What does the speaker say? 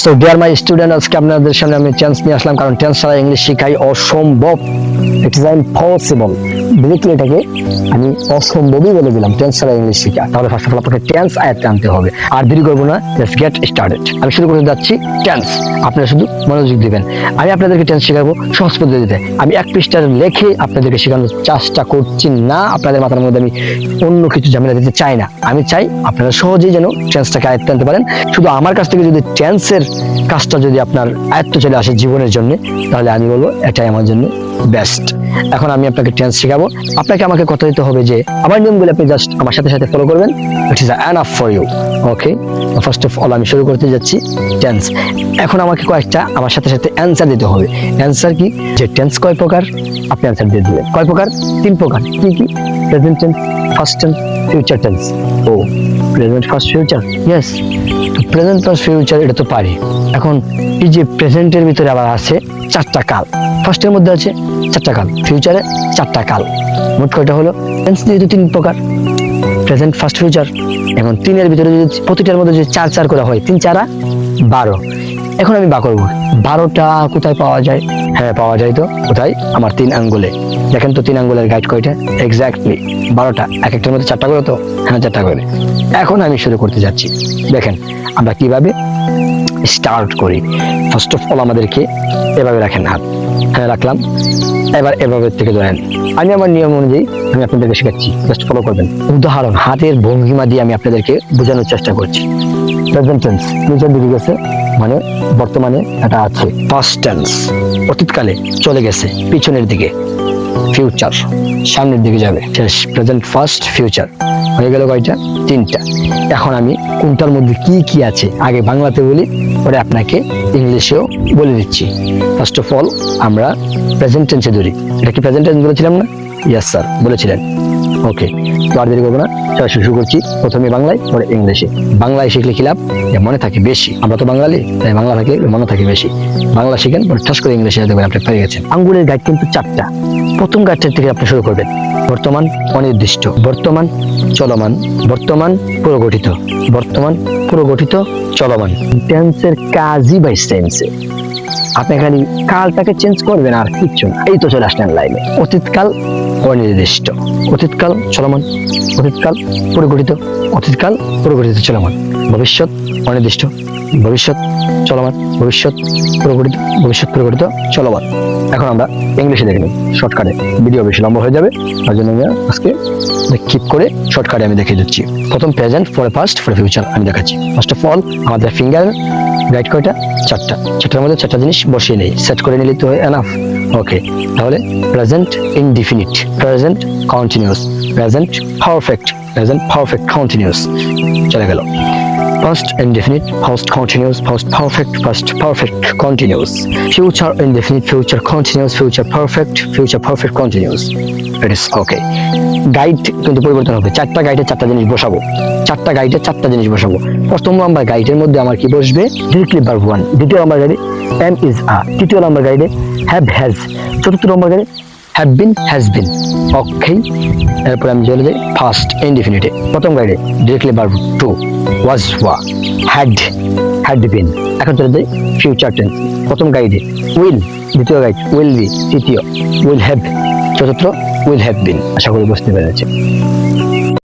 So dear my student আজকে আপনাদের সামনে আমি টেন্স নিয়ে আসলাম, কারণ টেন্স ছাড়া ইংলিশ শেখাই অসম্ভব। ইট ইজ ইম্পসিবল ডিরেক্টলি আমি অসম্ভবই বলে দিলাম টেন্স ছাড়া ইংলিশ শেখা। তাহলে ফার্স্ট অফ অল আপনাকে টেন্স আয়ত্তে আনতে হবে। আর দেরি করব না জাস্ট গেট স্টার্টেড আমি শুরু করতে যাচ্ছি টেন্স আপনারা শুধু মনোযোগ দিবেন। আমি আপনাদেরকে টেন্স শেখাবো সহজ পদ্ধতিতে। আমি এক পৃষ্ঠার লেখে আপনাদেরকে শেখানোর চেষ্টা করছি না, আপনাদের মাথার মধ্যে আমি অন্য কিছু ঝামেলা দিতে চাই না। আমি চাই আপনারা সহজেই যেন টেন্সটাকে আয়ত্তে আনতে পারেন। শুধু আমার কাছ থেকে যদি টেন্সের কাজটা যদি আপনার আয়ত্ত চলে আসে জীবনের জন্য, তাহলে আমি বলব এটাই আমার জন্য বেস্ট এখন আমি আপনাকে টেন্স শেখাবো। আপনাকে আমাকে কথা দিতে হবে যে, আমার নিয়মগুলো আপনি জাস্ট আমার সাথে সাথে ফলো করবেন। It is enough for you okay first of all আমি শুরু করতে যাচ্ছি টেন্স এখন আমাকে কয়েকটা আমার সাথে সাথে অ্যান্সার দিতে হবে। অ্যান্সার কি? যে টেন্স কয় প্রকার? আপনি অ্যান্সার দিয়ে দিবেন কয় প্রকার? তিন প্রকার। কি কি? Present tense past tense future tense ও। Present past future yes present past future এটা তো পারি। এখন এই যে প্রেজেন্টের ভিতরে আবার আছে চারটা কাল। ফার্স্টের মধ্যে আছে চারটা কাল। ফিউচারে চারটা কাল। মোট কয়টা হলো? টেন্স যেহেতু তিন প্রকার। প্রেজেন্ট ফার্স্ট ফিউচার এখন তিনের ভিতরে যদি প্রতিটার মধ্যে যদি চার চার করা হয়, তিন, চারা বারো। এখন আমি বা করব। বারোটা কোথায় পাওয়া যায়? হ্যাঁ পাওয়া যায় তো? কোথায়? আমার তিন আঙ্গুলে। দেখেন তো তিন আঙ্গুলের গাইড কয়টা? এক্স্যাক্টলি বারোটা। এক একটার মধ্যে চারটা করে তো? হ্যাঁ চারটা করে। এখন আমি শুরু করতে যাচ্ছি। দেখেন, আমরা কীভাবে স্টার্ট করি? ফার্স্ট অফ অল আমাদেরকে এভাবে রাখেন হাত। হ্যাঁ রাখলাম। এবার এভাবে থেকে ধরেন। আমি আমার নিয়ম অনুযায়ী আমি আপনাদেরকে শেখাচ্ছি। জাস্ট ফলো করবেন। উদাহরণ, হাতের ভঙ্গিমা দিয়ে আমি আপনাদেরকে বোঝানোর চেষ্টা করছি। প্রেজেন্ট টেন্স ফিউচার দিকে গেছে। মানে বর্তমানে এটা আছে। পাস্ট টেন্স অতীতকালে চলে গেছে, পিছনের দিকে। ফিউচার সামনের দিকে যাবে। শেষ প্রেজেন্ট ফার্স্ট ফিউচার হয়ে গেল কয়টা? তিনটা। এখন আমি কোনটার মধ্যে কি কি আছে, আগে বাংলাতে বলি, পরে আপনাকে ইংলিশেও বলে দিচ্ছি। ফার্স্ট অফ অল আমরা প্রেজেন্ট টেন্সে ধরি। এটা কি প্রেজেন্ট টেন্স বলেছিলাম না? ইয়েস স্যার বলেছিলেন। ওকে তো আর দেরি করব না। সরাসরি শুরু করছি। প্রথমে বাংলায়, পরে ইংলিশে। বাংলায় শিখলে লাভ? মনে থাকে বেশি। আমরা তো বাঙালি, তাই বাংলা থাকলে মনে থাকে বেশি। বাংলা শিখেন, পরে ঠাস করে ইংলিশে দেখবেন আপনি পেয়ে গেছেন। আঙ্গুলের গাইড কিন্তু চারটা। প্রথম গাইডটার থেকে আপনি শুরু করবেন। বর্তমান, অনির্দিষ্ট। বর্তমান, চলমান। বর্তমান, পুরোগঠিত। বর্তমান, পুরোগঠিত, চলমান। টেন্সের কাজই বাই সেন্সে আপনি খালি কালটাকে চেঞ্জ করবেন আর কিচ্ছু না। এই তো চলে আসলেন লাইনে অতীতকাল, অনির্দিষ্ট। অতীতকাল চলমান, অতীতকাল পরিগঠিত অতীতকাল পরিগঠিত চলমান, ভবিষ্যৎ অনির্দিষ্ট, ভবিষ্যৎ চলমান, ভবিষ্যৎ পরিগঠিত ভবিষ্যৎ পরিগঠিত চলমান। এখন আমরা ইংলিশে দেখে নিই, শর্টকাটে। ভিডিও বেশি লম্বা হয়ে যাবে, তার জন্য আমি আজকে কিপ করে শর্টকাটে আমি দেখিয়ে দিচ্ছি। প্রথম প্রেজেন্ট পরে পাস্ট পরে ফিউচার আমি দেখাচ্ছি। ফার্স্ট অফ অল আমাদের ফিঙ্গার রাইট কয়টা? চারটা। চারটার মধ্যে চারটা জিনিস বসিয়ে নেই। সেট করে নিলে তো এনাফ ওকে তাহলে present indefinite present continuous present perfect present perfect continuous চলে গেল past indefinite past continuous past perfect past perfect continuous future indefinite future continuous future perfect future perfect continuous is okay. Guide কিন্তু পরিবর্তন হবে। চারটা গাইডে চারটা জিনিস বসাবো। চারটা গাইডে চারটা জিনিস বসাবো। প্রথম নাম্বার গাইডের মধ্যে আমার কি বসবে? ডিরেক্টলি ভার্ব ওয়ান দ্বিতীয় নাম্বার গাইডে এম ইজ আ তৃতীয় নাম্বার গাইডে হ্যাভ হ্যাজ চতুর্থ number গাইডে have been has been okay এরপর আমি চলে যাই ফার্স্ট ইনডিফিনিটে প্রথম গাইডে directly verb two was were had had বিন এখন চলে যাই ফিউচার টেন্স প্রথম গাইডে উইল দ্বিতীয় গাইড উইল বি তৃতীয় উইল হ্যাভ চতুর্থ উইল হ্যাভ বিন আশা করি বুঝতে পেরেছে